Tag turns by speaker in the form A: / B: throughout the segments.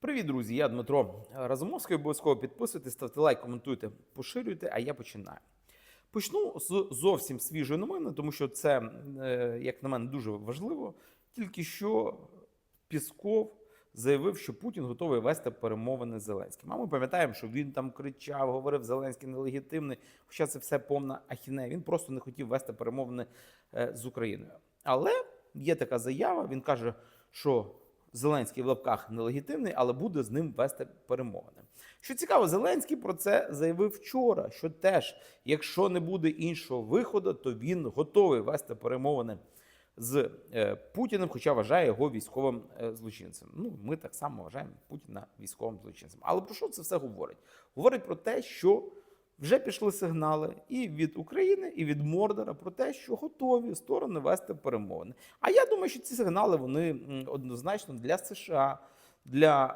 A: Привіт, друзі! Я Дмитро Разумовський. Обов'язково підписуйтесь, ставте лайк, коментуйте, поширюйте. А я починаю. Почну з зовсім свіжої новини, тому що це, е, як на мене, дуже важливо. Тільки що Пісков заявив, що Путін готовий вести перемовини з Зеленським. А ми пам'ятаємо, що він там кричав, говорив, Зеленський нелегітимний. Хоча це все повна ахінея. Він просто не хотів вести перемовини е, з Україною. Але є така заява. Він каже, що Зеленський в лапках нелегітимний, але буде з ним вести перемовини. Що цікаво, Зеленський про це заявив вчора. Що теж, якщо не буде іншого виходу, то він готовий вести перемовини з е, Путіним, хоча вважає його військовим е, злочинцем. Ну, ми так само вважаємо Путіна військовим злочинцем. Але про що це все говорить? Говорить про те, що вже пішли сигнали і від України, і від Мордора про те, що готові сторони вести перемовини. А я думаю, що ці сигнали вони однозначно для США, для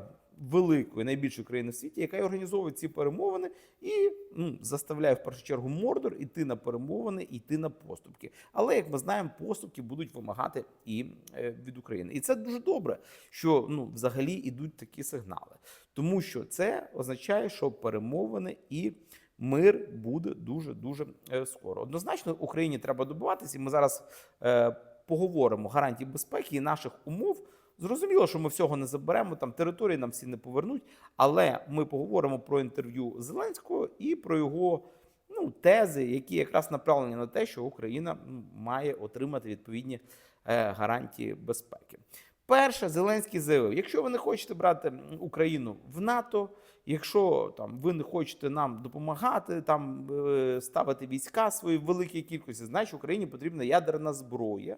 A: е, великої найбільшої країни в світі, яка організовує ці перемовини, і ну, заставляє в першу чергу Мордор іти на перемовини, йти на поступки. Але як ми знаємо, поступки будуть вимагати і е, від України. І це дуже добре, що ну взагалі ідуть такі сигнали, тому що це означає, що перемовини і мир буде дуже дуже е, скоро. Однозначно, Україні треба добиватися, і ми зараз е, поговоримо гарантії безпеки і наших умов. Зрозуміло, що ми всього не заберемо, там території нам всі не повернуть, але ми поговоримо про інтерв'ю Зеленського і про його ну, тези, які якраз направлені на те, що Україна ну, має отримати відповідні е, гарантії безпеки. Перше, Зеленський заявив: якщо ви не хочете брати Україну в НАТО, якщо там ви не хочете нам допомагати, там е, ставити війська свої великій кількості, значить Україні потрібна ядерна зброя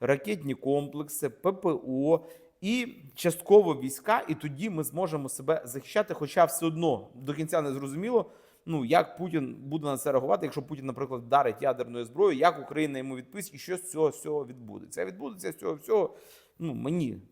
A: ракетні комплекси, ППО і частково війська, і тоді ми зможемо себе захищати. Хоча все одно до кінця не зрозуміло. Ну як Путін буде на це реагувати, якщо Путін, наприклад, вдарить ядерною зброєю, як Україна йому відповість, і що з цього всього відбудеться? Відбудеться з цього всього. Ну мені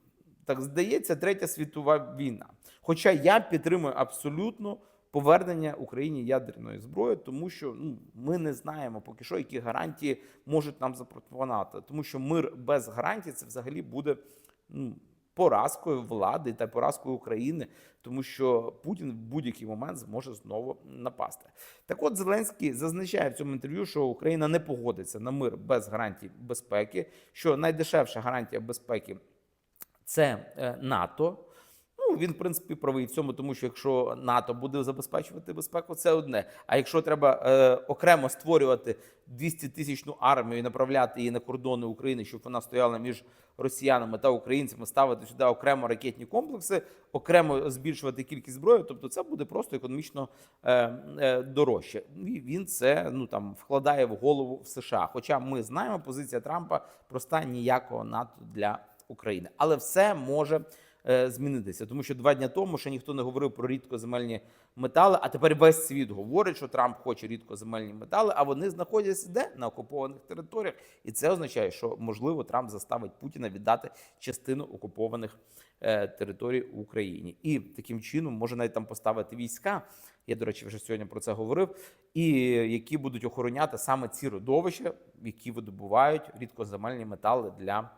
A: так здається, третя світова війна. Хоча я підтримую абсолютно повернення Україні ядерної зброї, тому що ну ми не знаємо поки що, які гарантії можуть нам запропонувати. Тому що мир без гарантій це взагалі буде ну, поразкою влади та поразкою України, тому що Путін в будь-який момент зможе знову напасти. Так, от Зеленський зазначає в цьому інтерв'ю, що Україна не погодиться на мир без гарантій безпеки, що найдешевша гарантія безпеки це е, НАТО. Він, в принципі, правий в цьому, тому що якщо НАТО буде забезпечувати безпеку, це одне. А якщо треба е, окремо створювати 200 тисячну армію і направляти її на кордони України, щоб вона стояла між росіянами та українцями, ставити сюди окремо ракетні комплекси, окремо збільшувати кількість зброї, тобто це буде просто економічно е, е, дорожче. І він це ну там вкладає в голову в США. Хоча ми знаємо, позиція Трампа проста ніякого НАТО для України, але все може змінитися, тому що два дні тому ще ніхто не говорив про рідкоземельні метали. А тепер весь світ говорить, що Трамп хоче рідкоземельні метали, а вони знаходяться де на окупованих територіях, і це означає, що можливо Трамп заставить Путіна віддати частину окупованих е, територій в Україні, і таким чином може навіть там поставити війська. Я, до речі, вже сьогодні про це говорив, і які будуть охороняти саме ці родовища, які видобувають рідкоземельні метали для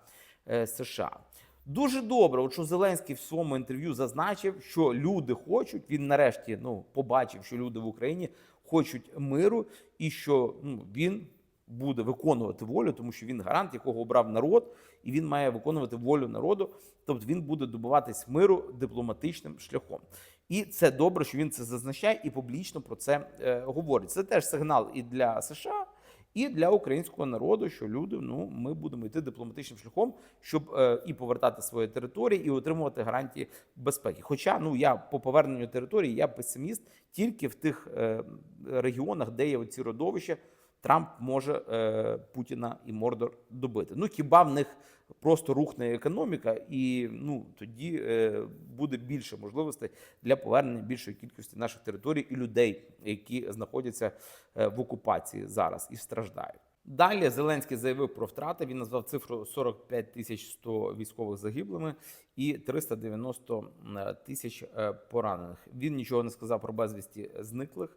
A: е, США. Дуже добре, от що Зеленський в своєму інтерв'ю зазначив, що люди хочуть. Він нарешті ну побачив, що люди в Україні хочуть миру, і що ну він буде виконувати волю, тому що він гарант, якого обрав народ, і він має виконувати волю народу. Тобто він буде добиватись миру дипломатичним шляхом. І це добре, що він це зазначає і публічно про це е, говорить. Це теж сигнал і для США і для українського народу, що люди, ну ми будемо йти дипломатичним шляхом, щоб е, і повертати свої території, і отримувати гарантії безпеки. Хоча ну я по поверненню території я песиміст тільки в тих е, регіонах, де є оці родовища. Трамп може е, Путіна і Мордор добити. Ну хіба в них просто рухне економіка, і ну тоді е, буде більше можливостей для повернення більшої кількості наших територій і людей, які знаходяться е, в окупації зараз і страждають. Далі Зеленський заявив про втрати. Він назвав цифру 45 тисяч 100 військових загиблими і 390 тисяч е, поранених. Він нічого не сказав про безвісті зниклих.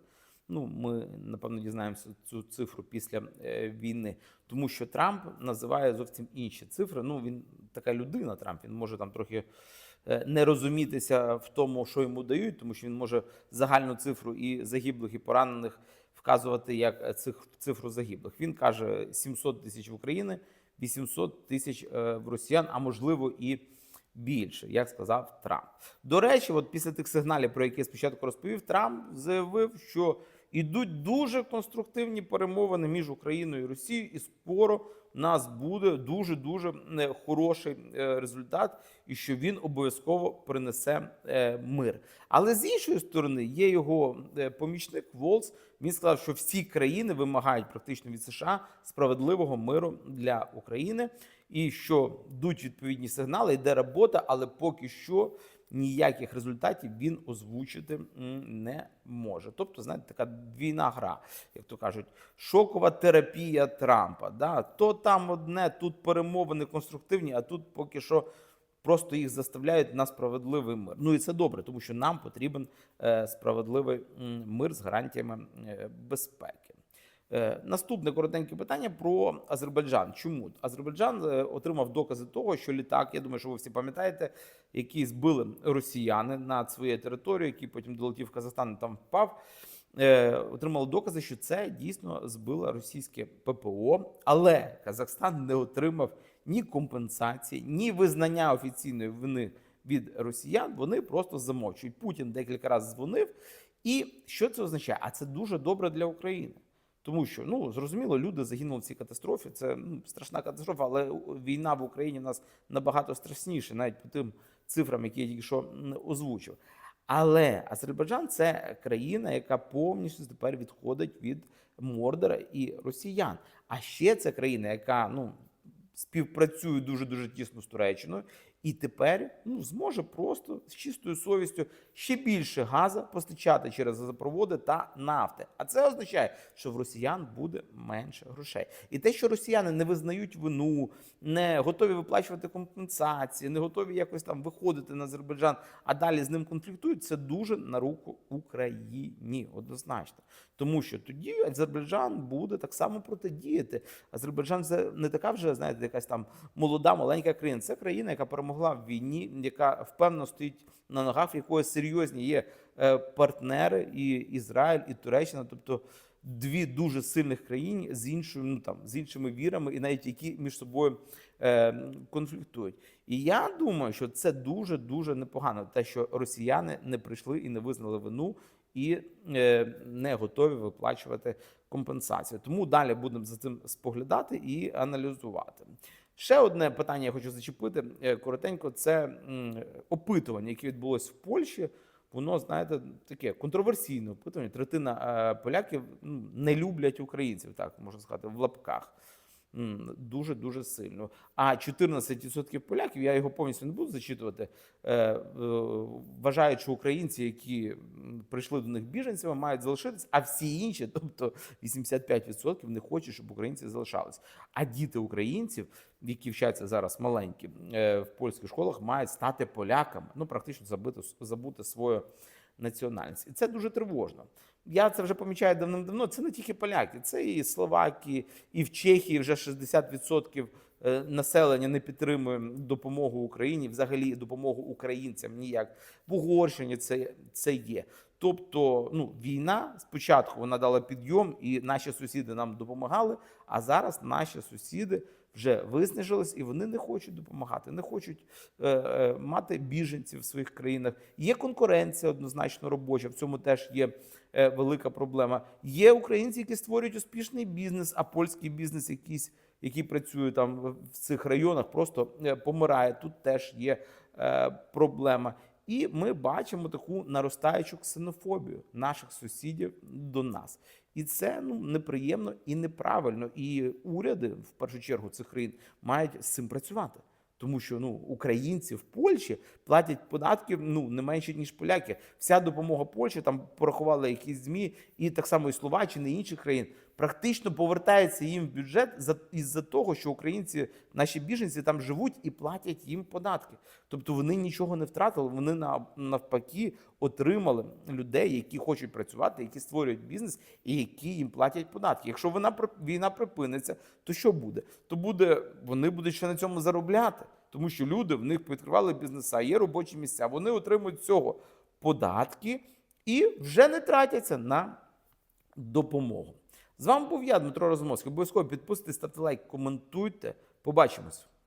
A: Ну, ми напевно дізнаємося цю цифру після е, війни, тому що Трамп називає зовсім інші цифри. Ну він така людина. Трамп він може там трохи е, не розумітися в тому, що йому дають, тому що він може загальну цифру і загиблих, і поранених вказувати як е, цих цифру загиблих. Він каже 700 тисяч в Україні, 800 тисяч в росіян, а можливо і більше, як сказав Трамп. До речі, от після тих сигналів, про які я спочатку розповів, Трамп заявив, що ідуть дуже конструктивні перемовини між Україною і Росією, і скоро у нас буде дуже дуже хороший е, результат, і що він обов'язково принесе е, мир. Але з іншої сторони є його е, помічник Волс. Він сказав, що всі країни вимагають практично від США справедливого миру для України, і що йдуть відповідні сигнали, йде робота, але поки що ніяких результатів він озвучити не може. Тобто, знаєте, така двійна гра, як то кажуть, шокова терапія Трампа. Да? То там одне, тут перемовини конструктивні, а тут поки що. Просто їх заставляють на справедливий мир. Ну і це добре, тому що нам потрібен е, справедливий мир з гарантіями е, безпеки. Е, Наступне коротеньке питання про Азербайджан. Чому Азербайджан е, отримав докази того, що літак, я думаю, що ви всі пам'ятаєте, який збили росіяни над своєю територією, який потім долетів в Казахстан і там впав. е, Отримали докази, що це дійсно збило російське ППО, але Казахстан не отримав ні компенсації, ні визнання офіційної вини від росіян. Вони просто замовчують. Путін декілька разів дзвонив. І що це означає? А це дуже добре для України. Тому що ну зрозуміло, люди загинули в цій катастрофі. Це ну, страшна катастрофа, але війна в Україні в нас набагато страшніше, навіть по тим цифрам, які я тільки що озвучив. Але Азербайджан це країна, яка повністю тепер відходить від Мордора і росіян. А ще це країна, яка ну співпрацює дуже дуже тісно з Туреччиною, і тепер ну зможе просто з чистою совістю ще більше газу постачати через газопроводи та нафти. А це означає, що в росіян буде менше грошей. І те, що росіяни не визнають вину, не готові виплачувати компенсації, не готові якось там виходити на Азербайджан, а далі з ним конфліктують, це дуже на руку Україні, однозначно. Тому що тоді Азербайджан буде так само протидіяти. Азербайджан це не така вже, знаєте, якась там молода, маленька країна. Це країна, яка перемогла в війні, яка впевнено стоїть на ногах, в якої серйозні є е, партнери, і Ізраїль, і Туреччина, тобто дві дуже сильних країни з іншою, ну там з іншими вірами, і навіть які між собою е, конфліктують. І я думаю, що це дуже дуже непогано, те, що росіяни не прийшли і не визнали вину. І е, не готові виплачувати компенсацію. Тому далі будемо за цим споглядати і аналізувати. Ще одне питання я хочу зачепити е, коротенько. Це опитування, яке відбулось в Польщі. Воно, знаєте, таке контроверсійне опитування. Третина е, поляків не люблять українців, так можна сказати, в лапках. Дуже дуже сильно. А 14% поляків, я його повністю не буду зачитувати, е, е, вважають, що українці, які прийшли до них біженцями, мають залишитись, а всі інші, тобто 85% не хочуть, щоб українці залишались. А діти українців, які вчаться зараз маленькі е, в польських школах, мають стати поляками, ну практично забути, забути свою національність. І це дуже тривожно. Я це вже помічаю давним-давно. Це не тільки поляки, це і Словакії, і в Чехії вже 60% е, населення не підтримує допомогу Україні, взагалі допомогу українцям ніяк. В Угорщині це, це є. Тобто, ну, війна спочатку вона дала підйом, і наші сусіди нам допомагали. А зараз наші сусіди вже виснажились і вони не хочуть допомагати, не хочуть е, е, мати біженців в своїх країнах. Є конкуренція однозначно робоча. В цьому теж є е, велика проблема. Є українці, які створюють успішний бізнес, а польський бізнес, якийсь, який працює там в- в цих районах, просто е, помирає. Тут теж є е, проблема. І ми бачимо таку наростаючу ксенофобію наших сусідів до нас. І це ну неприємно і неправильно. І уряди, в першу чергу, цих країн мають з цим працювати. Тому що ну українці в Польщі платять податків ну не менше ніж поляки. Вся допомога Польщі там порахували якісь змі, і так само і Словаччини, і інших країн практично повертається їм в бюджет за із-за того, що українці, наші біженці там живуть і платять їм податки. Тобто вони нічого не втратили, вони на- навпаки отримали людей, які хочуть працювати, які створюють бізнес і які їм платять податки. Якщо вона війна припиниться, то що буде? То буде вони будуть ще на цьому заробляти, тому що люди в них відкривали бізнеса, є робочі місця. Вони отримують цього податки і вже не тратяться на допомогу. З вами був я, Дмитро Розумовський. Обов'язково підписуйтесь, ставте лайк, коментуйте. Побачимось.